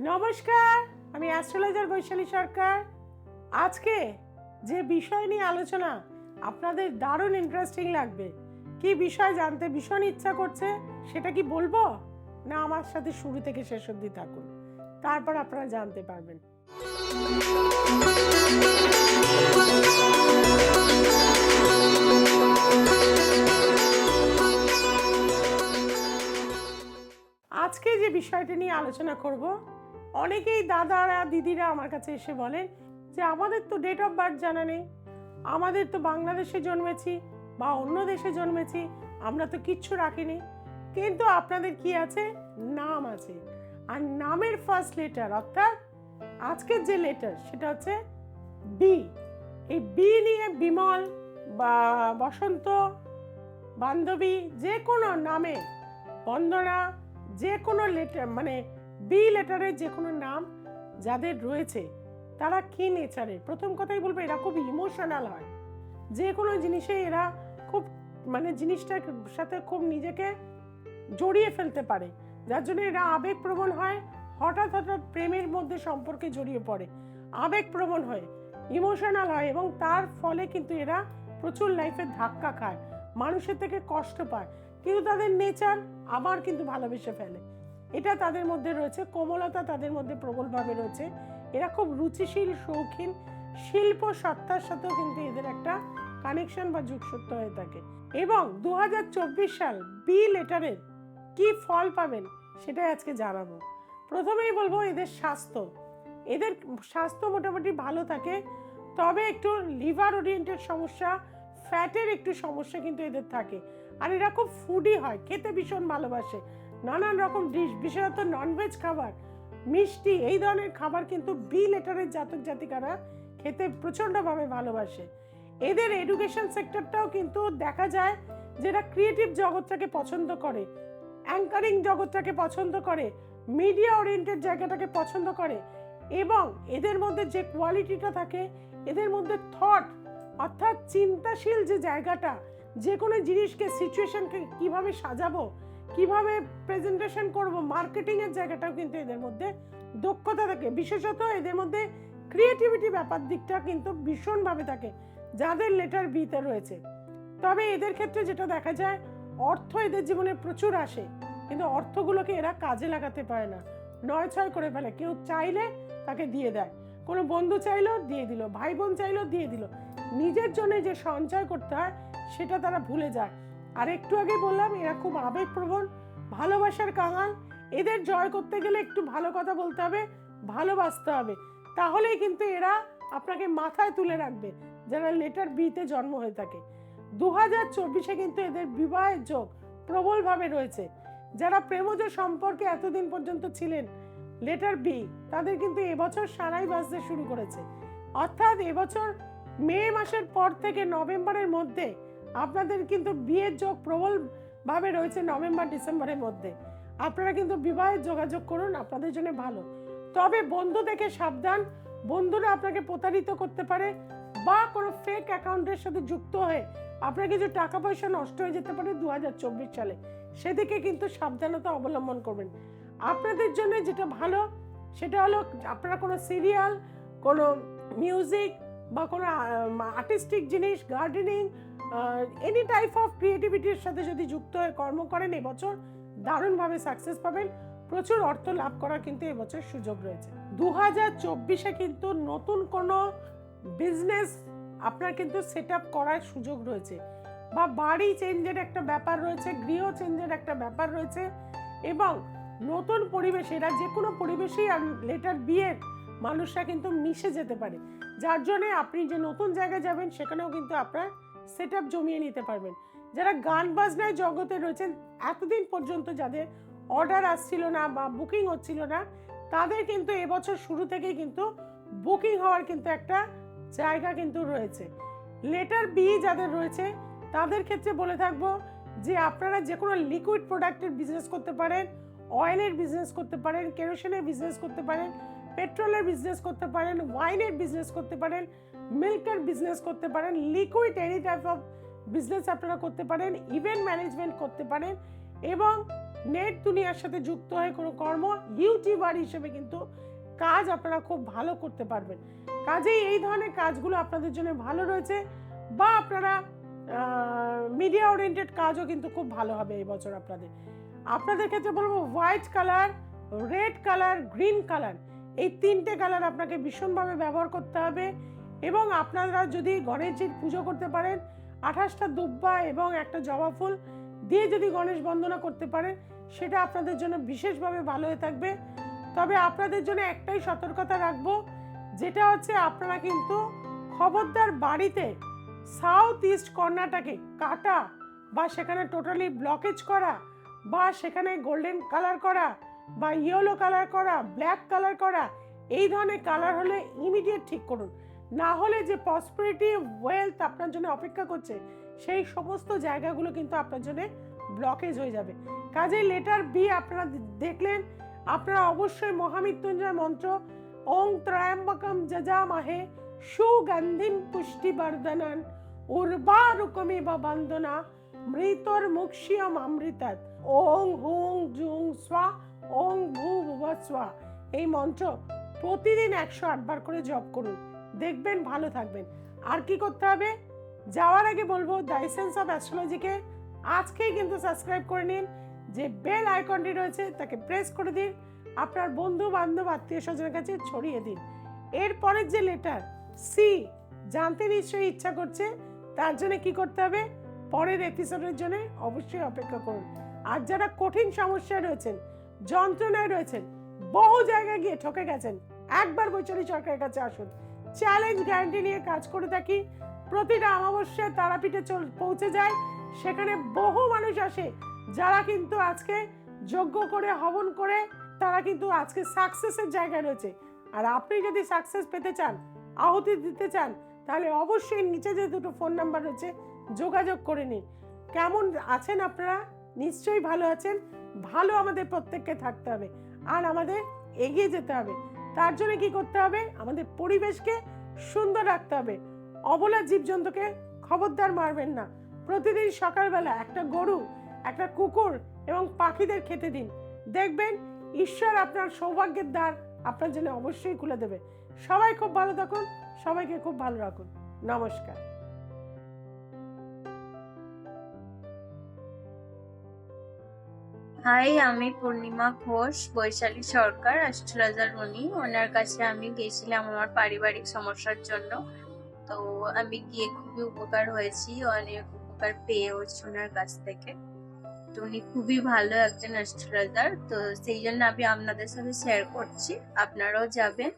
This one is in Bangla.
নমস্কার, আমি অ্যাস্ট্রোলজার বৈশালী সরকার। আজকে যে বিষয় নিয়ে আলোচনা, আপনাদের দারুণ ইন্টারেস্টিং লাগবে। কি বিষয় জানতে ভীষণ ইচ্ছা করছে, সেটা কি বলব? না, আমার সাথে শুরু থেকে শেষ অবধি থাকুন। তারপর আপনারা জানতে পারবেন। আজকে যে বিষয়টি নিয়ে আলোচনা করব অনেকেই দাদারা, দিদিরা আমার কাছে এসে বলেন যে, আমাদের তো ডেট অফ বার্থ জানা নেই। আমাদের তো বাংলাদেশে জন্মেছি বা অন্য দেশে জন্মেছি। আমরা তো কিচ্ছু রাখিনি। কিন্তু আপনাদের কি আছে? নাম আছে। আর নামের ফার্স্ট লেটার অর্থাৎ আজকের যে লেটার সেটা হচ্ছে বি এই বি নিয়ে বিমল বা বসন্ত, বান্ধবী যে কোনো নামে বন্দনা, যে কোনো লেটার মানে বি লেটারের যে কোনো নাম যাদের রয়েছে, তারা কি নেচারের প্রথম কথাই বলব, এরা খুব ইমোশনাল হয়। যে কোনো জিনিসে এরা খুব মানে জিনিসটার সাথে খুব নিজেকে জড়িয়ে ফেলতে পারে। যার জন্য এরা আবেগপ্রবণ হয়, হঠাৎ হঠাৎ প্রেমের মধ্যে সম্পর্কে জড়িয়ে পড়ে। আবেগপ্রবণ হয় ইমোশনাল হয় এবং তার ফলে কিন্তু এরা প্রচুর লাইফে ধাক্কা খায়। মানুষের থেকে কষ্ট পায়। কিন্তু তাদের নেচার আবার কিন্তু ভালোবেসে ফেলে। এটা তাদের মধ্যে রয়েছে, কোমলতা তাদের মধ্যে প্রবলভাবে রয়েছে। এরা খুব রুচিশীল, শৌখিন, শিল্প সত্তার সাথেও কিন্তু এদের একটা কানেকশন বা যুগসত্য হয়ে থাকে। এবং দু হাজার চব্বিশ সাল বি লেটারের কি ফল পাবেন সেটাই আজকে জানাব। প্রথমেই বলব এদের স্বাস্থ্য। এদের স্বাস্থ্য মোটামুটি ভালো থাকে, তবে একটু লিভার ওরিয়েন্টেড সমস্যা ফ্যাটের একটু সমস্যা কিন্তু এদের থাকে। আর এরা খুব ফুডি হয়, খেতে ভীষণ ভালোবাসে। নানান রকম ডিশ, বিশেষত ননভেজ খাবার। মিষ্টি, এই ধরনের খাবার কিন্তু বি লেটারের জাতক জাতিকারা খেতে প্রচণ্ডভাবে ভালোবাসে। এদের এডুকেশন সেক্টরটাও কিন্তু দেখা যায় যেটা ক্রিয়েটিভ জগৎটাকে পছন্দ করে অ্যাঙ্কারিং জগৎটাকে পছন্দ করে মিডিয়া ওরিয়েন্টেড জায়গাটাকে পছন্দ করে এবং এদের মধ্যে যে কোয়ালিটিটা থাকে, এদের মধ্যে থট অর্থাৎ চিন্তাশীল যে জায়গাটা যে কোনো জিনিসকে সিচুয়েশনকে কীভাবে সাজাবো কীভাবে প্রেজেন্টেশন করব? মার্কেটিংয়ের জায়গাটাও কিন্তু এদের মধ্যে দক্ষতা থাকে। বিশেষত এদের মধ্যে ক্রিয়েটিভিটি ব্যাপার দিকটা কিন্তু ভীষণভাবে থাকে, যাদের লেটার বিতে রয়েছে। তবে এদের ক্ষেত্রে যেটা দেখা যায়, অর্থ এদের জীবনে প্রচুর আসে, কিন্তু অর্থগুলোকে এরা কাজে লাগাতে পারে না। নয় ছয় করে ফেলে, কেউ চাইলে তাকে দিয়ে দেয়। কোনো বন্ধু চাইলো দিয়ে দিল ভাই বোন চাইলো দিয়ে দিল। নিজের জন্য যে সঞ্চয় করতে হয়, সেটা তারা ভুলে যায়। আর একটু আগে বললাম, এরা খুব আবেগপ্রবণ, ভালোবাসার কাঙাল। এদের জয় করতে গেলে একটু ভালো কথা বলতে হবে, ভালোবাসতে হবে। তাহলেই কিন্তু এরা আপনাকে মাথায় তুলে রাখবে, যারা লেটার বিতে জন্ম হয়ে থাকে। দু হাজার চব্বিশে কিন্তু এদের বিবাহের যোগ প্রবলভাবে রয়েছে। যারা প্রেমজ সম্পর্কে এতদিন পর্যন্ত ছিলেন লেটার বি তাদের কিন্তু এবছর সারাই বাজতে শুরু করেছে। অর্থাৎ এবছর মে মাসের পর থেকে নভেম্বরের মধ্যে আপনাদের কিন্তু বিয়ের যোগ প্রবলভাবে রয়েছে নভেম্বর, ডিসেম্বরের মধ্যে। আপনারা কিন্তু বিবাহের যোগাযোগ করুন, আপনাদের জন্য ভালো। তবে বন্ধু দেখে সাবধান, বন্ধুরা আপনাকে প্রতারিত করতে পারে বা কোনো ফেক অ্যাকাউন্টের সাথে যুক্ত হয়ে আপনার কিছু টাকা পয়সা নষ্ট হয়ে যেতে পারে দু হাজার চব্বিশ সালে। সেদিকে কিন্তু সাবধানতা অবলম্বন করবেন। আপনাদের জন্য যেটা ভালো, সেটা হলো আপনারা কোনো সিরিয়াল কোনো মিউজিক বা কোনো আর্টিস্টিক জিনিস গার্ডেনিং এনি টাইপ অফ ক্রিয়েটিভিটির সাথে যদি যুক্ত হয়ে কর্ম করেন এবছর, দারুণভাবে সাকসেস পাবেন। প্রচুর অর্থ লাভ করার কিন্তু এবছর সুযোগ রয়েছে। দু হাজার চব্বিশে কিন্তু নতুন কোনো বিজনেস আপনার কিন্তু সেট আপ করার সুযোগ রয়েছে। বা বাড়ি চেঞ্জের একটা ব্যাপার রয়েছে, গৃহ চেঞ্জের একটা ব্যাপার রয়েছে এবং নতুন পরিবেশ, এরা যে কোনো পরিবেশেই লেটার বিয়ের মানুষরা কিন্তু মিশে যেতে পারে। যার জন্যে আপনি যে নতুন জায়গায় যাবেন, সেখানেও কিন্তু আপনার সেট আপ জমিয়ে নিতে পারবেন। যারা গান বাজনায় জগতে রয়েছেন, এতদিন পর্যন্ত যাদের অর্ডার আসছিল না বা বুকিং হচ্ছিল না, তাদের কিন্তু এবছর শুরু থেকেই কিন্তু বুকিং হওয়ার কিন্তু একটা জায়গা কিন্তু রয়েছে। লেটার বি যাদের রয়েছে, তাদের ক্ষেত্রে বলে থাকব যে আপনারা যে কোনো লিকুইড প্রোডাক্টের বিজনেস করতে পারেন অয়েলের বিজনেস করতে পারেন কেরোসিনের বিজনেস করতে পারেন পেট্রোলের বিজনেস করতে পারেন ওয়াইনের বিজনেস করতে পারেন মিল্কের বিজনেস করতে পারেন liquid any type of business আপনারা করতে পারেন ইভেন্ট ম্যানেজমেন্ট করতে পারেন এবং নেট দুনিয়ার সাথে যুক্ত হয়ে কোনো কর্ম ইউটিউবার হিসেবে কিন্তু কাজ আপনারা খুব ভালো করতে পারবেন। কাজেই এই ধরনের কাজগুলো আপনাদের জন্য ভালো রয়েছে বা আপনারা মিডিয়া ওরিয়েন্টেড কাজও কিন্তু খুব ভালো হবে এই বছর আপনাদের। আপনাদের ক্ষেত্রে বলব white colour red colour green colour এই তিনটে কালার আপনাকে ভীষণভাবে ব্যবহার করতে হবে। এবং আপনারা যদি গণেশজির পুজো করতে পারেন, আঠাশটা দুব্বা এবং একটা জবা ফুল দিয়ে যদি গণেশ বন্দনা করতে পারেন, সেটা আপনাদের জন্য বিশেষভাবে ভালো হয়ে থাকবে। তবে আপনাদের জন্য একটাই সতর্কতা রাখব, যেটা হচ্ছে আপনারা কিন্তু খবরদার বাড়িতে সাউথ ইস্ট কর্নাটাকে কাটা বা সেখানে টোটালি ব্লকেজ করা বা সেখানে গোল্ডেন কালার করা বা ইয়েলো কালার করা ব্ল্যাক কালার করা, এই ধরনের কালার হলে ইমিডিয়েট ঠিক করুন। না হলে যে প্রসপারিটি ওয়েলথ আপনার জন্য অপেক্ষা করছে, সেই সমস্ত জায়গাগুলো কিন্তু আপনার জন্য ব্লকেজ হয়ে যাবে। কাজেই লেটার বি আপনারা দেখলেন, আপনারা অবশ্যই মহামৃত্যুঞ্জয় মন্ত্র, ওং ত্রয়ম্বকম যজামহে সুগন্ধিম পুষ্টি পুষ্টিবর্ধনন উর্বারুকমে বা বন্দনা মৃতর মুক্ষিয়ম অমৃতত ওং হুং জুং স্বা, ওং ভূ ভুব স্বা। এই মন্ত্র প্রতিদিন একশো আটবার করে জপ করুন। দেখবেন, ভালো থাকবেন। আর কি করতে হবে? যাওয়ার আগে বলব দ্য এসেন্স অফ অ্যাস্ট্রোলজিকে আজকেই কিন্তু সাবস্ক্রাইব করে নিন। যে বেল আইকনটি রয়েছে, তাকে প্রেস করে দিন। আপনার বন্ধু বান্ধব আত্মীয় স্বজনের কাছে ছড়িয়ে দিন। এরপরের যে লেটার সি জানতে নিশ্চয়ই ইচ্ছা করছে, তার জন্য কি করতে হবে? পরের এপিসোডের জন্য অবশ্যই অপেক্ষা করুন। আর যারা কঠিন সমস্যায় রয়েছেন, যন্ত্রণায় রয়েছেন, বহু জায়গায় গিয়ে ঠকে গেছেন, একবার বৈচরী সরকারের কাছে আসুন। চ্যালেঞ্জ গ্যারান্টি নিয়ে কাজ করে থাকি। প্রতিটা অমাবস্যায় তারাপীঠে চল, পৌঁছে যায় সেখানে বহু মানুষ আসে, যারা কিন্তু আজকে যোগ্য করে, হবন করে, তারা কিন্তু আজকে সাকসেসের জায়গায় রয়েছে। আর আপনি যদি সাকসেস পেতে চান, আহুতি দিতে চান, তাহলে অবশ্যই নিচে যে দুটো ফোন নাম্বার রয়েছে, যোগাযোগ করে নিন। কেমন আছেন আপনারা? নিশ্চয়ই ভালো আছেন। ভালো আমাদের প্রত্যেককে থাকতে হবে। আর আমাদের এগিয়ে যেতে হবে। তার জন্য কি করতে হবে? আমাদের পরিবেশকে সুন্দর রাখতে হবে। অবলা জীবজন্তুকে খবরদার মারবেন না। প্রতিদিন সকালবেলা একটা গরু, একটা কুকুর এবং পাখিদের খেতে দিন। দেখবেন ঈশ্বর আপনার সৌভাগ্যের দ্বার আপনার জন্য অবশ্যই খুলে দেবে। সবাই খুব ভালো থাকুন, সবাইকে খুব ভালো রাখুন। নমস্কার। হাই, আমি পূর্ণিমা ঘোষ, বৈশালী সরকার অ্যাস্ট্রোলজার উনি ওনার কাছে আমি গেছিলাম আমার পারিবারিক সমস্যার জন্য। তো আমি গিয়ে খুবই উপকার হয়েছি, অনেক উপকার পেয়েওছি ওনার কাছ থেকে। তো উনি খুবই ভালো একজন অ্যাস্ট্রোলজার তো সেই জন্য আমি আপনাদের সাথে শেয়ার করছি। আপনারাও যাবেন।